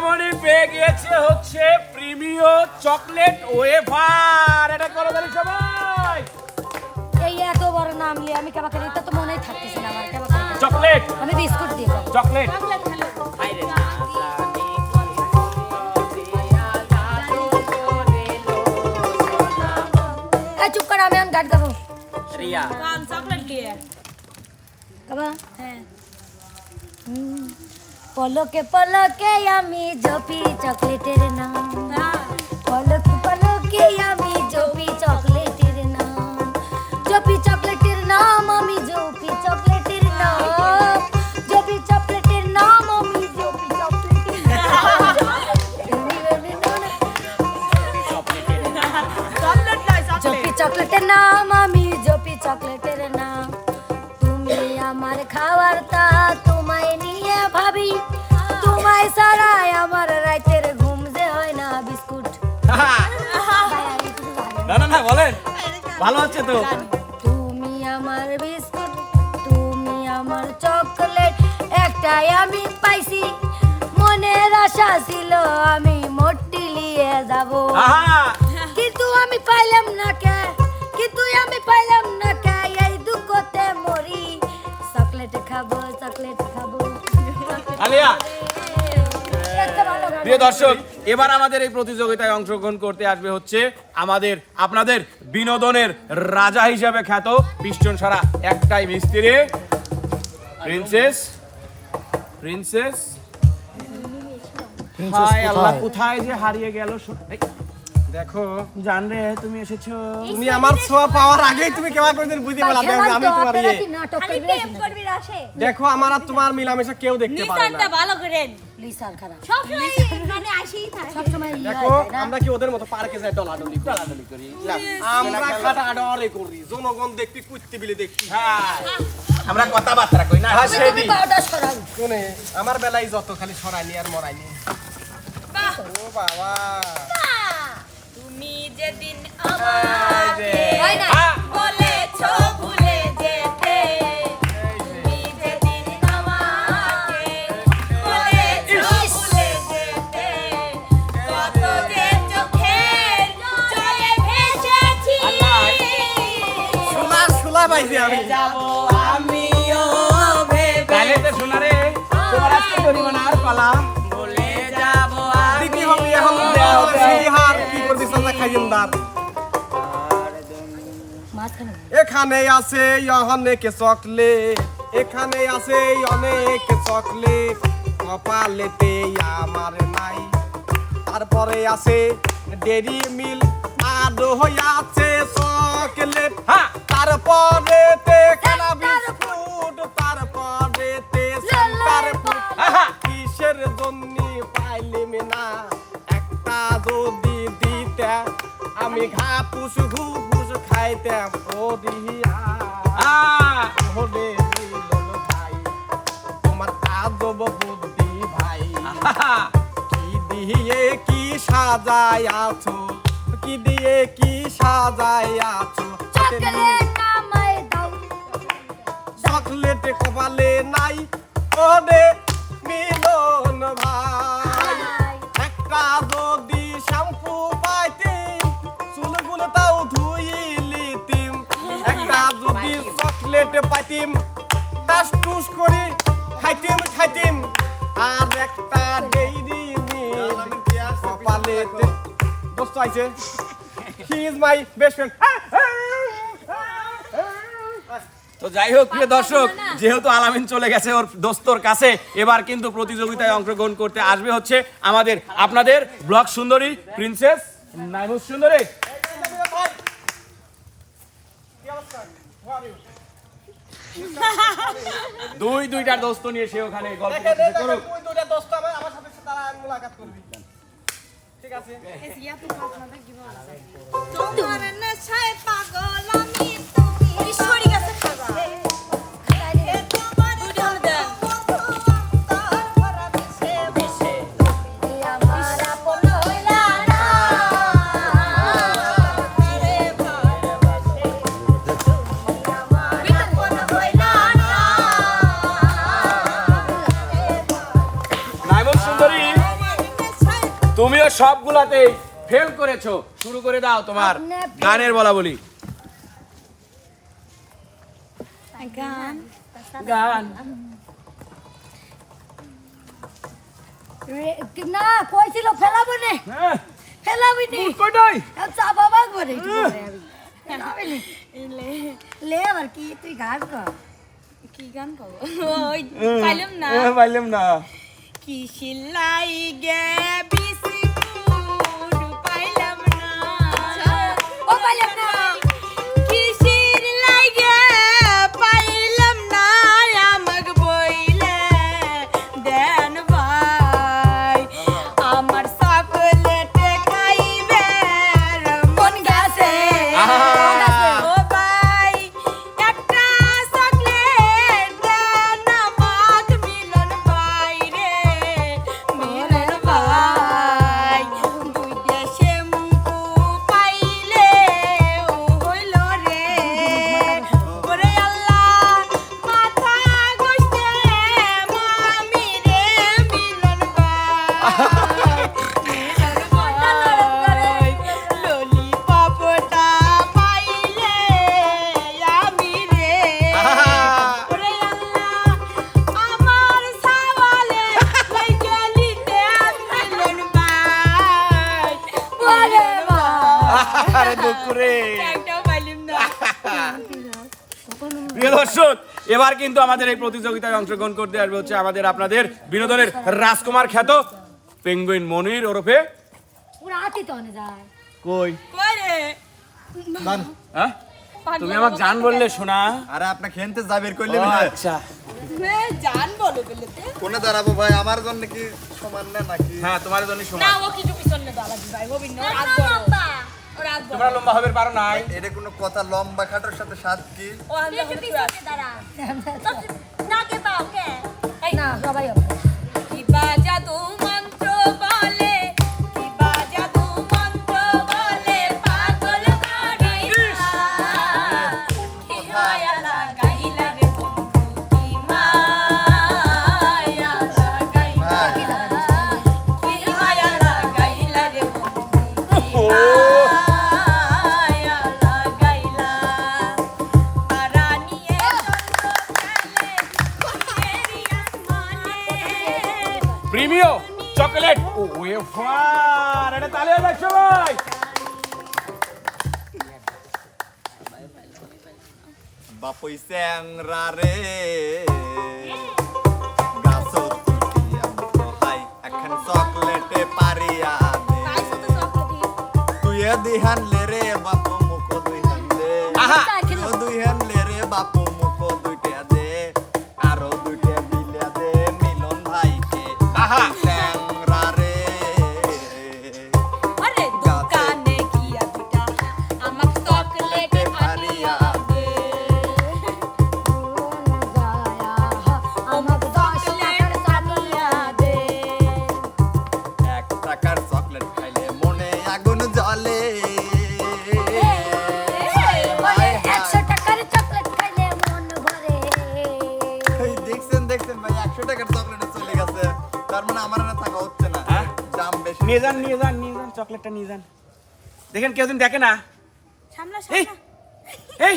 রিয়ামণি পেয়ে গিয়েছে হচ্ছে প্রিমিয় চকলেট ওয়েফার। এটা করো তাহলে সবাই। এই এত বড় নাম নিয়ে আমি কেবা করি এটা তো মনেই থাকতেছে না আমার কেবা চকলেট। আমি বিস্কুট দিয়ে চকলেট। এই চুপ কর আমি গান গাবো রিয়া কান চকলেট দিয়ে। গাবা হ্যাঁ। হুম। পলকে পলকে আমি জপি চকলেটের নাম। না না না বলেন। ভালো হচ্ছে তো? তুমি আমার বিস্কুট তুমি আমার চকলেট একটাই আমি পাইছি। মনের আশা ছিল আমি মোটি নিয়ে যাব। কিন্তু আমি পাইলাম না কে? কিন্তু আমি পাইলাম না কে? এই দুঃখতে মরি। চকলেট খাব চকলেট খাব। আলিয়া। প্রিয় দর্শক এবার আমাদের এই প্রতিযোগিতায় অংশগ্রহণ করতে আসবে হচ্ছে আমাদের আপনাদের বিনোদনের রাজা হিসাবে খ্যাত পিস্টন সারা একটাই মিস্ত্রি। প্রিন্সেস প্রিন্সেস হায় আল্লাহ কোথায়? যে হারিয়ে গেল দেখো। জান রে তুমি এসেছ। তুমি আমার ছোঁয়া পাওয়ার আগেই তুমি কেমন করে দিন বুঝতে পারলা দেখো আমি তোমার ইয়ে। দেখো আমার আর তোমার মিলামেশা কেউ দেখতে পারে নিশানটা না ভালো করেন খারাপ। সব সময় এখানে আসেই থাকে। সবসময় ইয়ে দেখো? আমরা কি ওদের মতো পার্কে যাই ডলাডলি ডলাডলি করি। আমরা খাটা আডরে করি জনগণ দেখবি কুত্তি বিলি দেখবি হ্যাঁ। আমরা কথাবার্তা কই না? হ্যাঁ, সেদি। শুনে আমার বেলায় যত খালি সরাইনি আর মরাইনি। ও বাবা। পাইছি আমি। আমিও ভেবে তো শোনা রে তোমার আজকে পালা। বলে যাব দিদি হবে এখন হার কি করবি সাজা এখানে আছে অনেক চকলেট এখানে আছে অনেক চকলেট। কপালেতে আমার নাই। তারপরে আছে ডেরি মিল হয়ে আছে চকলেট। হ্যাঁ তারপরে তে খেলা বিস্কুট তারপরে তে সেন্টার ফুড কিসের জন্য পাইলিম না? একটা যদি দিতে আমি ঘা পুষ ঘুষ খাইতাম ও ওরে ভাই তোমার আজব বুদ্ধি ভাই। কি দিয়ে কি সাজাই আছো? কি দিয়ে কি সাজাই আছো। চকলেট কপালে নাই। ওরে মিলন ভাই। একটা যদি শ্যাম্পু পাইতিম চুলগুলো তাও ধুইলিতিম একটা যদি চকলেট পাইতিম টাস টুস করি খাইতিম খাইতিম। আর একটা ডেইরি মিল কপালেতে। দোস্ত আইছে। He is my best friend তো যাই হোক প্রিয় দর্শক যেহেতু আলামিন চলে গেছে ওর দোস্তর কাছে এবার কিন্তু প্রতিযোগিতায় অংশগ্রহণ করতে আসবে হচ্ছে আমাদের আপনাদের ব্লক সুন্দরী প্রিন্সেস নাইমুস সুন্দরী। দুই দুইটার দোস্ত নিয়ে সে ওখানে গল্প করুক দুইটা দোস্ত আমার আমার সাথে তারা মুলাকাত করবি ঠিক আছে? তুমিও সবগুলাতেই ফেল করেছ। শুরু করে দাও তোমার গানের বলা বলি। গান। গান। কি- না কইছিল ফেলাবো নে। হ্যাঁ। ফেলাবি নি। কটাই চাপা বাগবো রে একটু পরে আমি। ফেলাবি নি। লে আবার কি তুই গান কর। কি গান পাবো ওই পাইলাম না। পাইলাম না। কি সিলাই গে বিস্কুট আরে দুকুরে একটাও পাইলাম না। প্রিয় দর্শক এবার কিন্তু আমাদের এই প্রতিযোগিতায় অংশগ্রহণ করতে আসবে হচ্ছে আমাদের আপনাদের বিনোদনের রাজকুমার খ্যাত পেঙ্গুইন মনির ওরফে। কই? হ্যাঁ? তুমি আমাকে জান বললে শোনা আরে আপনি খেলতে যাবের কইলে ও, না। আচ্ছা। জান বলো বলেতে। কোনে দাঁড়াবো ভাই? আমার জন্য কি সমান না নাকি? হ্যাঁ তোমার জন্য শোনা না ও কিছু পিছনে দাঁড়াবি ভাই। ও বড় তোমরা লম্বা হবে পারো না এটা কোনো কথা লম্বা খাটোর সাথে সাত কি? ও আমি পিছনে দাঁড়া। না কে পাও কে? না সবাই হবে। কি বাজা মন্ত্র প্রিমিয় চকলেট। ওয়েফার এটা তালে হবে সবাই। বাপুই স্যাংরা রে। হাই এখন চকলেটে পারিয়া দে। তুই দিহান লে মানে আমার না থাকা হচ্ছে না। হ্যাঁ? দাম বেশি। নিয়ে যান নিয়ে যান নিয়ে যান চকলেটটা নিয়ে যান। দেখেন কেউ দিন দেখে না। সামলা সামলা। এই!